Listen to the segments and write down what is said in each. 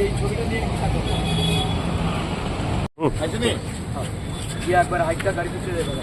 এই ছবিটা নিয়ে আছে নি একবার হাইটটা গাড়িতে চলে যাবে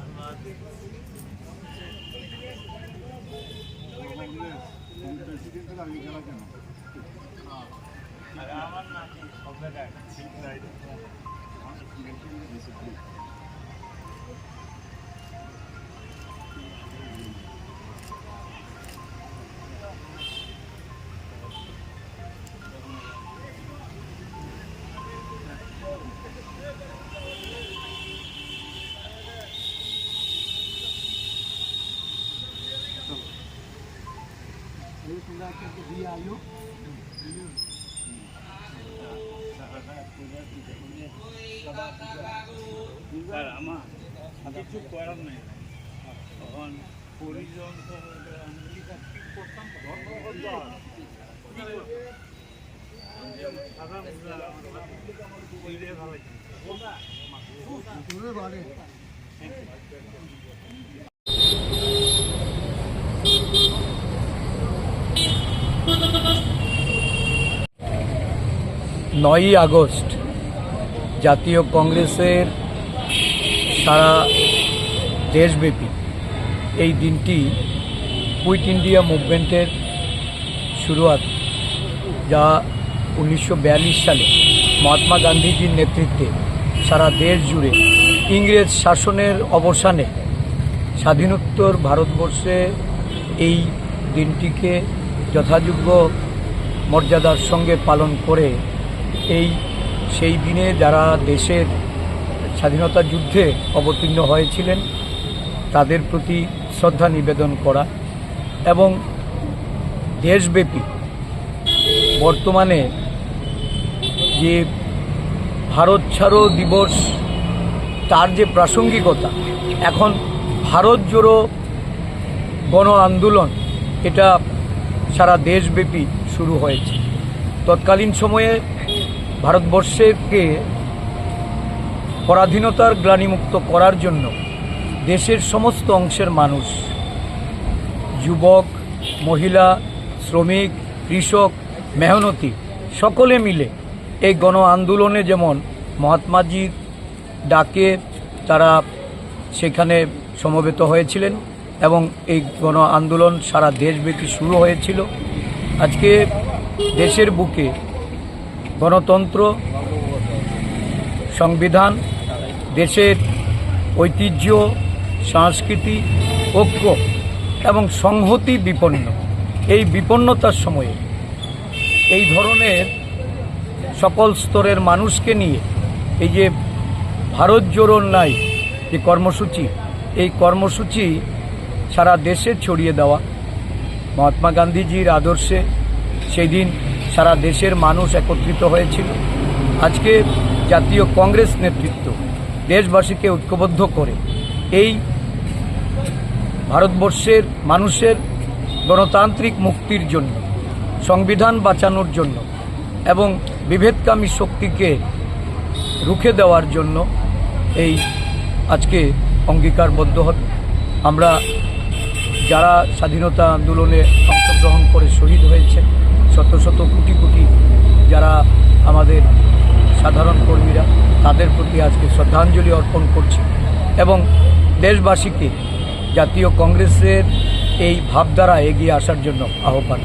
আমার কিছু ঠিক নেই তখন পরিজন তো আমেরিকা কি করতাম? ধর্মবদ্ধ সাদা ভালো নয়ই আগস্ট জাতীয় কংগ্রেসের সারা দেশব্যাপী এই দিনটি কুইট ইন্ডিয়া মুভমেন্টের শুরুয়াত, যা উনিশশো বিয়াল্লিশ সালে মহাত্মা গান্ধীজির নেতৃত্বে সারা দেশ জুড়ে ইংরেজ শাসনের অবসানে স্বাধীনোত্তর ভারতবর্ষে এই দিনটিকে যথাযোগ্য মর্যাদার সঙ্গে পালন করে এই, সেই দিনে যারা দেশের স্বাধীনতা যুদ্ধে অবতীর্ণ হয়েছিলেন, তাদের প্রতি শ্রদ্ধা নিবেদন করা এবং দেশব্যাপী বর্তমানে যে ভারত ছাড়ো দিবস, তার যে প্রাসঙ্গিকতা, এখন ভারত জোড়ো গণ আন্দোলন, এটা সারা দেশব্যাপী শুরু হয়েছে। তৎকালীন সময়ে ভারতবর্ষকে পরাধীনতার গ্লানিমুক্ত করার জন্য দেশের সমস্ত অংশের মানুষ, যুবক, মহিলা, শ্রমিক, কৃষক, মেহনতি, সকলে মিলে এই গণ আন্দোলনে যেমন মহাত্মাজির ডাকে, তারা সেখানে সমবেত হয়েছিলেন এবং এই গণ আন্দোলন সারা দেশব্যাপী শুরু হয়েছিল। আজকে দেশের বুকে গণতন্ত্র, সংবিধান, দেশের ঐতিহ্য, সংস্কৃতি, ঐক্য এবং সংহতি বিপন্ন। এই বিপন্নতার সময়ে এই ধরনের সকল স্তরের মানুষকে নিয়ে এই যে ভারত জোড়ো নাই, যে কর্মসূচি, এই কর্মসূচি সারা দেশে ছড়িয়ে দেওয়া। মহাত্মা গান্ধীজির আদর্শে সেই দিন সারা দেশের মানুষ একত্রিত হয়েছিল। আজকে জাতীয় কংগ্রেস নেতৃত্ব দেশবাসীকে ঐক্যবদ্ধ করে এই ভারতবর্ষের মানুষের গণতান্ত্রিক মুক্তির জন্য, সংবিধান বাঁচানোর জন্য এবং বিভেদকামী শক্তিকে রুখে দেওয়ার জন্য এই আজকে অঙ্গীকারবদ্ধ হবে আমরা যারা স্বাধীনতা আন্দোলনে অংশগ্রহণ করে শহীদ হয়েছে শত শত কোটি কোটি যারা আমাদের সাধারণ কর্মীরা তাদের প্রতি আজকে শ্রদ্ধাঞ্জলি অর্পণ করছি এবং দেশবাসীকে জাতীয় কংগ্রেসের এই ভাবধারা এগিয়ে আসার জন্য আহ্বান।